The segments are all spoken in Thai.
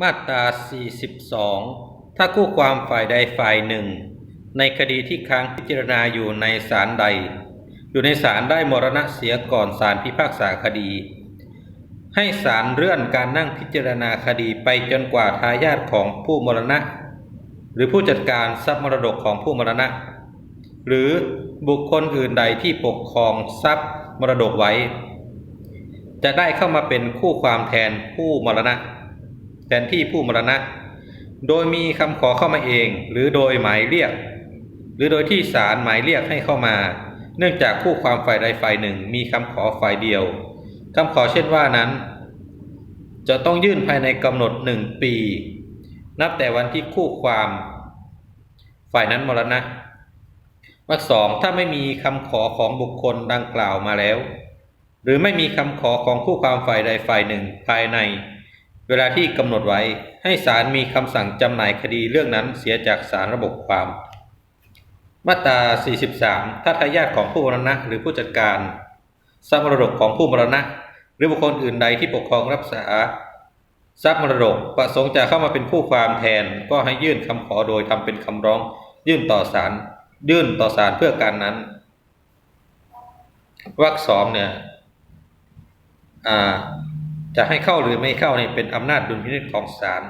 มาตรา 42 ถ้าคู่ความฝ่ายใดฝ่ายหนึ่ง ในคดีที่ค้างพิจารณาอยู่ในศาลใด อยู่ในศาลได้มรณะเสียก่อนศาลพิพากษาคดี ให้ศาลเลื่อนการนั่งพิจารณาคดีไปจนกว่าทายาทของผู้มรณะ หรือผู้จัดการทรัพย์มรดกของผู้มรณะ หรือบุคคลอื่นใดที่ปกครองทรัพย์มรดกไว้ จะได้เข้ามาเป็นคู่ความแทนผู้มรณะ ทนที่ผู้มรณะ โดยมีคำขอเข้ามาเอง หรือโดยหมายเรียก หรือโดยที่ศาลหมายเรียกให้เข้ามา เนื่องจากคู่ความฝ่ายใดฝ่ายหนึ่ง มีคำขอฝ่ายเดียวคำขอเช่นว่านั้น จะต้องยื่นภายในกำหนดหนึ่งปี นับแต่วันที่คู่ความ ฝ่ายนั้นมรณะวรรคสองถ้าไม่มีคำขอของบุคคลดังกล่าวมาแล้ว หรือไม่มีคำขอของคู่ความฝ่ายใดฝ่ายหนึ่งภายใน เวลาที่กำหนดไว้ให้ศาลมีคำสั่งจำหน่ายคดีเรื่องนั้นเสียจากศาลระบบความ มาตรา 43 ถ้าทายาทของผู้มรณะหรือผู้จัดการทรัพย์มรดกของผู้มรณะ หรือบุคคลอื่นใดที่ปกครองรักษาทรัพย์มรดกประสงค์จะเข้ามาเป็นผู้ความแทนก็ให้ยื่นคำขอโดยทำเป็นคำร้อง ยื่นต่อศาลยื่นต่อศาลเพื่อการนั้นวรรคสองเนี่ยอ่า จะให้เข้าหรือไม่เข้านี่เป็นอำนาจดุลพินิจของศาล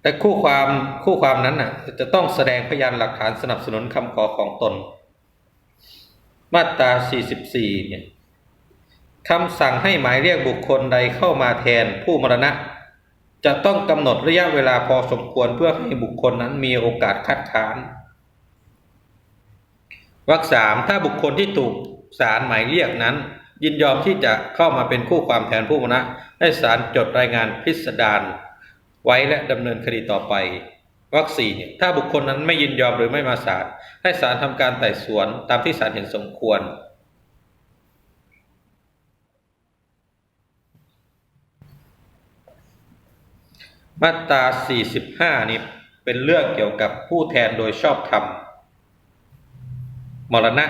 แต่คู่ความคู่ความนั้นน่ะ จะต้องแสดงพยานหลักฐานสนับสนุนคำขอของตน มาตรา 44 เนี่ยคำสั่งให้หมายเรียกบุคคลใดเข้ามาแทนผู้มรณะ จะต้องกำหนดระยะเวลาพอสมควรเพื่อให้บุคคลนั้นมีโอกาสคัดค้าน วรรคสามถ้าบุคคลที่ถูกศาลหมายเรียกนั้น ยินยอมที่จะเข้ามาเป็นคู่ความแทนผู้มรณะให้ศาลจดรายงานพิสดารไว้และดำเนินคดีต่อไปวรรคสี่เนี่ยถ้าบุคคลนั้นไม่ยินยอมหรือไม่มาศาลให้ศาลทำการไต่สวนตามที่ศาลเห็นสมควรมาตรา45นี้เป็นเรื่องเกี่ยวกับผู้แทนโดยชอบธรรม มรณะ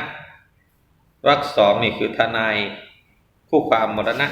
วรรคสองนี่คือทนายคู่ความมรณะ